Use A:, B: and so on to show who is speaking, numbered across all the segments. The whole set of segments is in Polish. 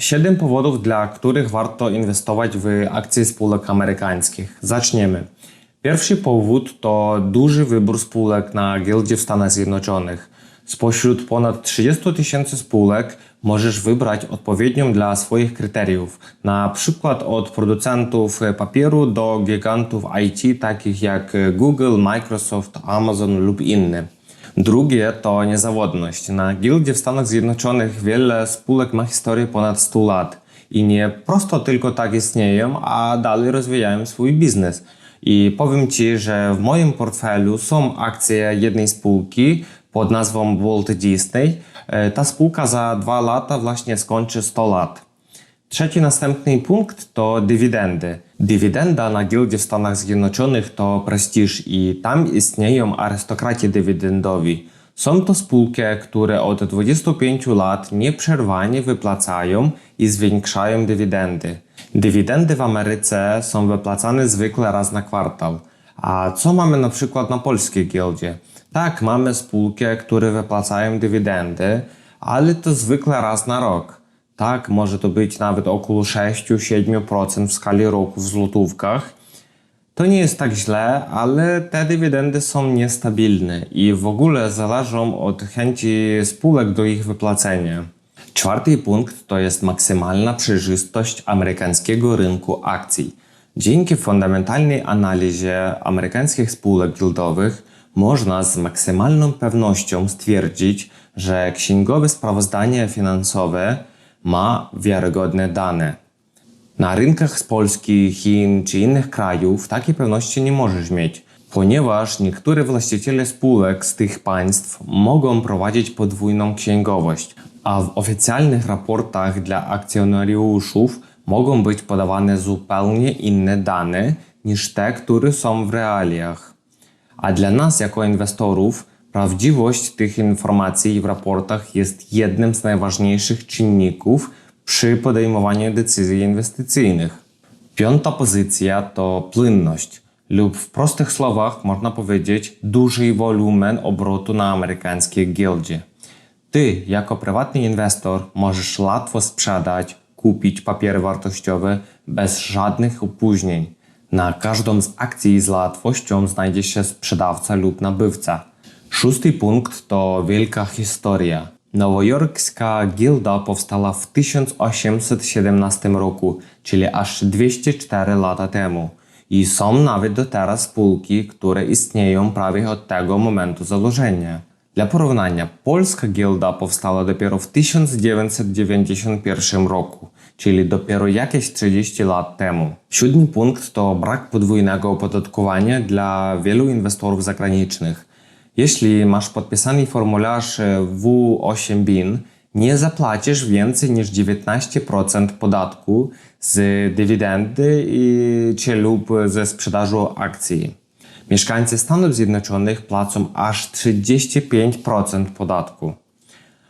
A: Siedem powodów, dla których warto inwestować w akcje spółek amerykańskich. Zaczniemy. Pierwszy powód to duży wybór spółek na giełdzie w Stanach Zjednoczonych. Spośród ponad 30 tysięcy spółek możesz wybrać odpowiednią dla swoich kryteriów, na przykład od producentów papieru do gigantów IT takich jak Google, Microsoft, Amazon lub inne. Drugie to niezawodność. Na giełdzie w Stanach Zjednoczonych wiele spółek ma historię ponad 100 lat i nie prosto tylko tak istnieją, a dalej rozwijają swój biznes. I powiem Ci, że w moim portfelu są akcje jednej spółki pod nazwą Walt Disney. E, Ta spółka za dwa lata właśnie skończy 100 lat. Trzeci następny punkt to dywidendy. Dywidenda na giełdzie w Stanach Zjednoczonych to prestiż i tam istnieją arystokraci dywidendowi. Są to spółki, które od 25 lat nieprzerwanie wypłacają i zwiększają dywidendy. Dywidendy w Ameryce są wypłacane zwykle raz na kwartał. A co mamy na przykład na polskiej giełdzie? Tak, mamy spółki, które wypłacają dywidendy, ale to zwykle raz na rok. Tak, może to być nawet około 6-7% w skali roku w złotówkach. To nie jest tak źle, ale te dywidendy są niestabilne i w ogóle zależą od chęci spółek do ich wypłacenia. Czwarty punkt to jest maksymalna przejrzystość amerykańskiego rynku akcji. Dzięki fundamentalnej analizie amerykańskich spółek giełdowych można z maksymalną pewnością stwierdzić, że księgowe sprawozdanie finansowe ma wiarygodne dane. Na rynkach z Polski, Chin czy innych krajów takiej pewności nie możesz mieć, ponieważ niektóre właściciele spółek z tych państw mogą prowadzić podwójną księgowość, a w oficjalnych raportach dla akcjonariuszów mogą być podawane zupełnie inne dane niż te, które są w realiach. A dla nas, jako inwestorów, prawdziwość tych informacji w raportach jest jednym z najważniejszych czynników przy podejmowaniu decyzji inwestycyjnych. Piąta pozycja to płynność, lub w prostych słowach można powiedzieć duży wolumen obrotu na amerykańskiej giełdzie. Ty, jako prywatny inwestor, możesz łatwo sprzedać, kupić papiery wartościowe bez żadnych opóźnień. Na każdą z akcji z łatwością znajdzie się sprzedawca lub nabywca. Szósty punkt to wielka historia. Nowojorska giełda powstała w 1817 roku, czyli aż 204 lata temu. I są nawet do teraz spółki, które istnieją prawie od tego momentu założenia. Dla porównania, polska giełda powstała dopiero w 1991 roku, czyli dopiero jakieś 30 lat temu. Siódmy punkt to brak podwójnego opodatkowania dla wielu inwestorów zagranicznych. Jeśli masz podpisany formularz e, W8BIN, nie zapłacisz więcej niż 19% podatku z dywidendy czy lub ze sprzedaży akcji. Mieszkańcy Stanów Zjednoczonych płacą aż 35% podatku.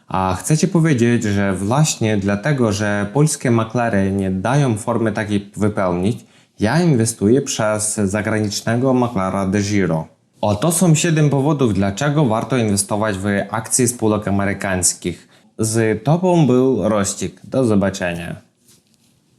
A: A chcecie powiedzieć, że właśnie dlatego, że polskie maklery nie dają formy takiej wypełnić, ja inwestuję przez zagranicznego maklera DeGiro. Oto są 7 powodów, dlaczego warto inwestować w akcje spółek amerykańskich. Z Tobą był Rościk. Do zobaczenia.